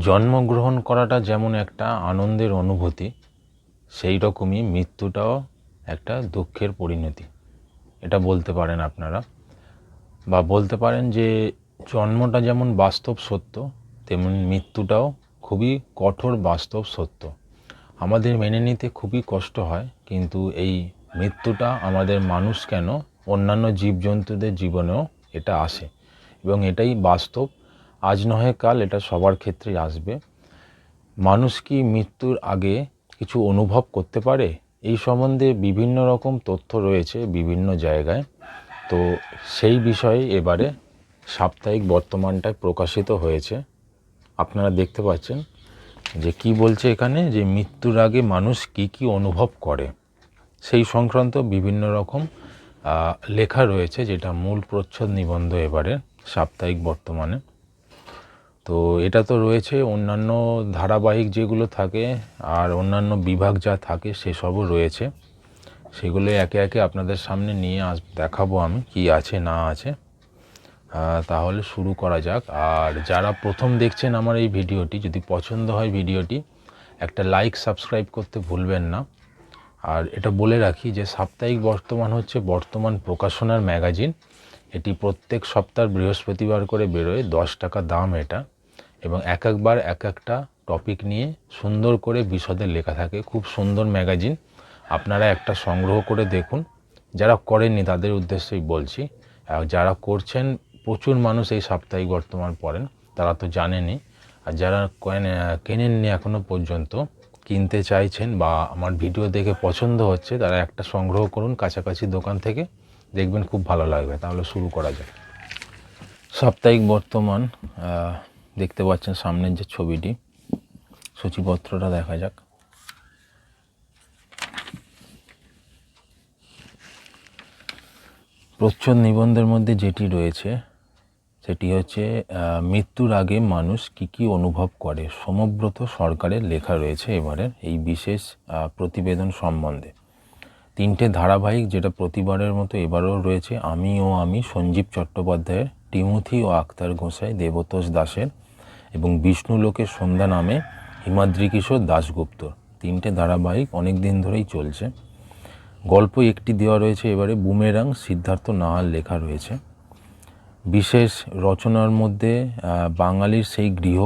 জন্মগ্রহণ করাটা যেমন একটা আনন্দের অনুভূতি, সেই রকমই মৃত্যুটাও একটা দুঃখের পরিণতি। এটা বলতে পারেন আপনারা। বা বলতে পারেন যে জন্মটা যেমন বাস্তব সত্য, তেমন মৃত্যুটাও খুবই কঠোর বাস্তব সত্য। আমাদের মেনে নিতে খুবই কষ্ট হয়, কিন্তু এই মৃত্যুটা আমাদের মানুষ কেন, অন্যান্য জীবজন্তুদের জীবনেও এটা আসে। এবং এটাই বাস্তব আজ নয় কাল, এটা সবার ক্ষেত্রেই আসবে। মানুষ কি মৃত্যুর আগে কিছু অনুভব করতে পারে? এই সম্বন্ধে বিভিন্ন রকম তথ্য রয়েছে বিভিন্ন জায়গায়। তো সেই বিষয়ে এবারে সাপ্তাহিক বর্তমানটায় প্রকাশিত হয়েছে। আপনারা দেখতে পাচ্ছেন যে কি বলছে এখানে, যে মৃত্যুর আগে মানুষ কি কি অনুভব করে। সেই সংক্রান্ত বিভিন্ন রকম লেখা রয়েছে, যেটা মূল প্রচ্ছদ নিবন্ধ এবারে সাপ্তাহিক বর্তমানে। তো এটা তো রয়েছে, অন্যান্য ধারাবাহিক যেগুলো থাকে আর অন্যান্য বিভাগ যা থাকে সেসবও রয়েছে। সেগুলো একে একে আপনাদের সামনে নিয়ে আস দেখাবো আমি কি আছে না আছে। তাহলে শুরু করা যাক। আর যারা প্রথম দেখছেন আমার এই ভিডিওটি, যদি পছন্দ হয় ভিডিওটি, একটা লাইক, সাবস্ক্রাইব করতে ভুলবেন না। আর এটা বলে রাখি যে সাপ্তাহিক বর্তমান হচ্ছে বর্তমান প্রকাশনার ম্যাগাজিন। এটি প্রত্যেক সপ্তাহ বৃহস্পতিবার করে বেরোয়, দশ টাকা দাম এটা। এবং এক একবার এক একটা টপিক নিয়ে সুন্দর করে বিশদে লেখা থাকে। খুব সুন্দর ম্যাগাজিন আপনারা একটা সংগ্রহ করে দেখুন। যারা করেননি তাদের উদ্দেশ্যেই বলছি। যারা করছেন, প্রচুর মানুষ এই সাপ্তাহিক বর্তমান পড়েন। তারা তো জানেনি আর যারা কেনে- কেনেননি এখনও পর্যন্ত, কিনতে চাইছেন বা আমার ভিডিও দেখে পছন্দ হচ্ছে, তারা একটা সংগ্রহ করুন কাছাকাছি দোকান থেকে। দেখবেন খুব ভালো লাগবে। তাহলে শুরু করা যায় সাপ্তাহিক বর্তমান দেখতে পাচ্ছেন সামনের যে ছবিটি। সূচিপত্রটা দেখা যাক। প্রচ্ছদ নিবন্ধের মধ্যে যেটি রয়েছে, সেটি হচ্ছে মৃত্যুর আগে মানুষ কি কি অনুভব করে? সমব্রত সরকারের লেখা রয়েছে এবারের এই বিশেষ প্রতিবেদন সম্বন্ধে। তিনটে ধারাবাহিক যেটা প্রতিবারের মতো এবারও রয়েছে, আমি ও আমি সঞ্জীব চট্টোপাধ্যায়ের, টিমুথি ও আক্তার গোসাই, দেবতোষ দাসের। এবং বিষ্ণু লোকের সন্ধ্যা নামে হিমাদ্রি কিশোর দাশগুপ্ত। তিনটে ধারাবাহিক অনেক দিন ধরেই চলছে। গল্প একটি দেওয়া রয়েছে, এবারে বুমেরাং সিদ্ধার্থ নাহার লেখা রয়েছে। বিশেষ রচনার মধ্যে বাঙালির সেই গৃহ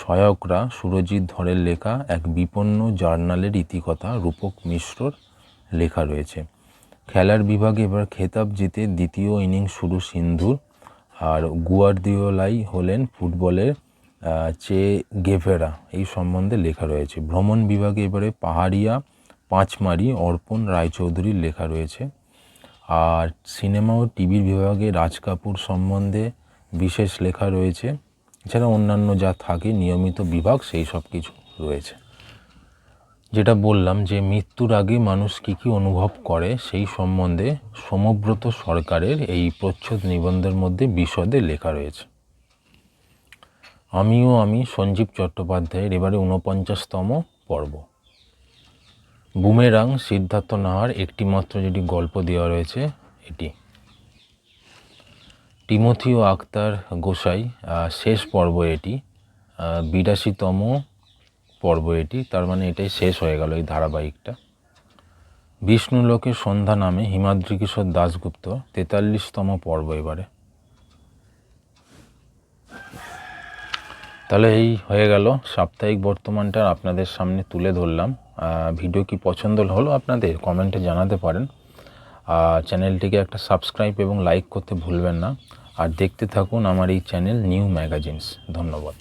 সহায়করা সুরজিৎ ধরের লেখা, এক বিপন্ন জার্নালের ইতিকথা রূপক মিশ্রর লেখা রয়েছে। খেলার বিভাগে এবার খেতাব জিতে দ্বিতীয় ইনিংস শুরু সিন্ধুর আর গুয়ার্দিওলাই হলেন ফুটবলের চে গেভেরা। এই সম্বন্ধে লেখা রয়েছে। ভ্রমণ বিভাগে এবারে পাহাড়িয়া, পাঁচমারি, অর্পণ রায়চৌধুরীর লেখা রয়েছে। আর সিনেমা ও টিভির বিভাগে রাজ কাপুর সম্বন্ধে বিশেষ লেখা রয়েছে। এছাড়া অন্যান্য যা থাকে, নিয়মিত বিভাগ, সেই সব কিছু রয়েছে। যেটা বললাম যে মৃত্যুর আগে মানুষ কী কী অনুভব করে সেই সম্বন্ধে সমব্রত সরকারের এই প্রচ্ছদ নিবন্ধের মধ্যে বিশদে লেখা রয়েছে। আমিও আমি সঞ্জীব চট্টোপাধ্যায়ের এবারে ঊনপঞ্চাশতম পর্ব। বুমেরাং সিদ্ধার্থ নাহার একটিমাত্র যেটি গল্প দেওয়া রয়েছে, এটি। টিমোথি ও আক্তার গোসাই শেষ পর্ব এটি বিরাশিতম পর্ব এটি। তার মানে এটাই শেষ হয়ে গেল এই ধারাবাহিকটা। বিষ্ণু লোকের সন্ধ্যা নামে হিমাদ্রি কিশোর দাশগুপ্ত তেতাল্লিশতম পর্ব এবারে। তাহলে এই হয়ে গেল সাপ্তাহিক বর্তমানটা আপনাদের সামনে তুলে ধরলাম। ভিডিও কি পছন্দ হলো আপনাদের কমেন্টে জানাতে পারেন। আর চ্যানেলটিকে একটা সাবস্ক্রাইব এবং লাইক করতে ভুলবেন না। আর দেখতে থাকুন আমার এই চ্যানেল নিউ ম্যাগাজিনস। ধন্যবাদ।